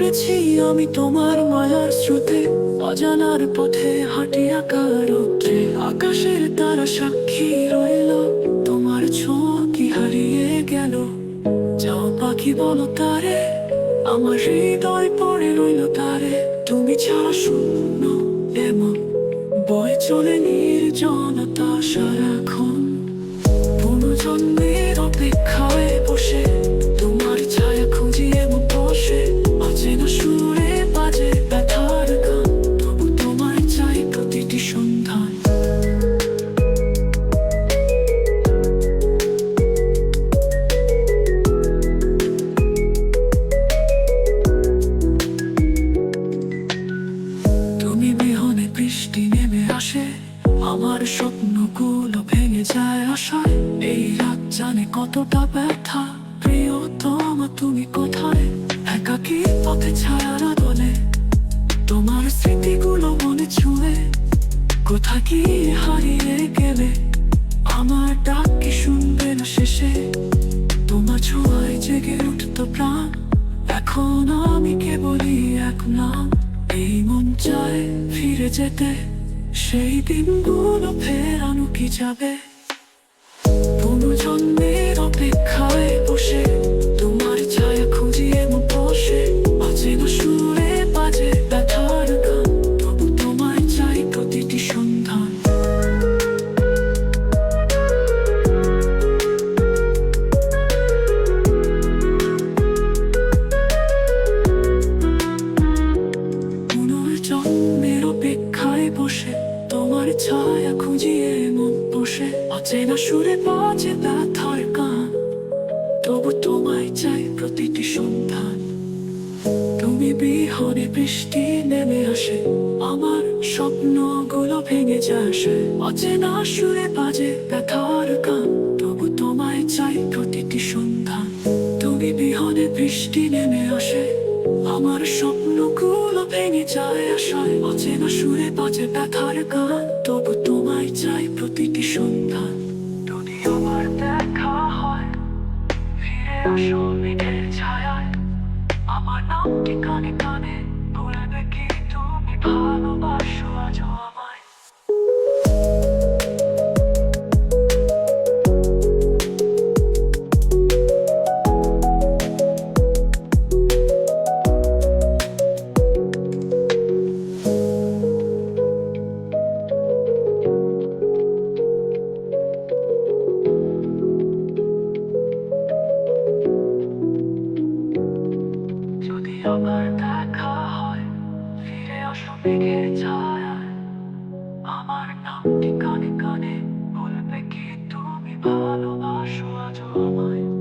গেছি আমি তোমার মায়ার স্রোতে, অজানার পথে হাঁটি রৌদ্রে। আকাশের তারা সাক্ষী রইল, তোমার ছোঁয়া কি হারিয়ে গেল। যাও পাখি বলো তারে, আমার হৃদয় পড়ে রইল তারে। তুমি ছাড়া শূন্য এমন বয়ে চলে নির্জনতা সারাক্ষণ। পুনর্জন্মের অপেক্ষায় স্বপ্নগুলো ভেঙে যায় আশায়। এই রাত জানে কতটা ব্যথা। প্রিয়তম, তুমি কোথায়? একাকি পথে ছায়ারা বলে তোমার স্মৃতিগুলো মনে ছুঁয়ে। কোথা কি হারিয়ে গেলে? আমার ডাক কি শুনবে না শেষে? তোমার ছোঁয়ায় জেগে উঠতো প্রাণ। এখন আমি কেবলই এক নাম এই মন চায় ফিরে যেতে। সেই দিনগুলো ফেরানো কি যাবে? ছায়া খুঁজিয়ে মন বসে। অচেনা সুরে বাজে ব্যথার গান। তবু তোমায় চাই প্রতিটি সন্ধান। তুমি বিহনে বৃষ্টি নেমে আসে। আমার স্বপ্নগুলো ভেঙে যায় আসে। অচেনা সুরে বাজে ব্যথার গান। তবু তোমায় চাই প্রতিটি সন্ধান। তুমি বিহনে বৃষ্টি নেমে আসে। আমার স্বপ্নগুলো ভেঙে যায় আশায়। অচেনা সুরে বাজে ব্যথার গান। তবু তোমায় চাই প্রতিটি সন্ধান যদি আমার দেখা হয় ছায়ায়। আমার নামটি কানে কানে বলবে কি তুমি ভালোবাসো আজ আমায় দেখা হয় ফিরে আসো মেঘের ছায়ায় আমার নামটি কানে কানে বলবে কি তুমি ভালোবাসো আজ আমায়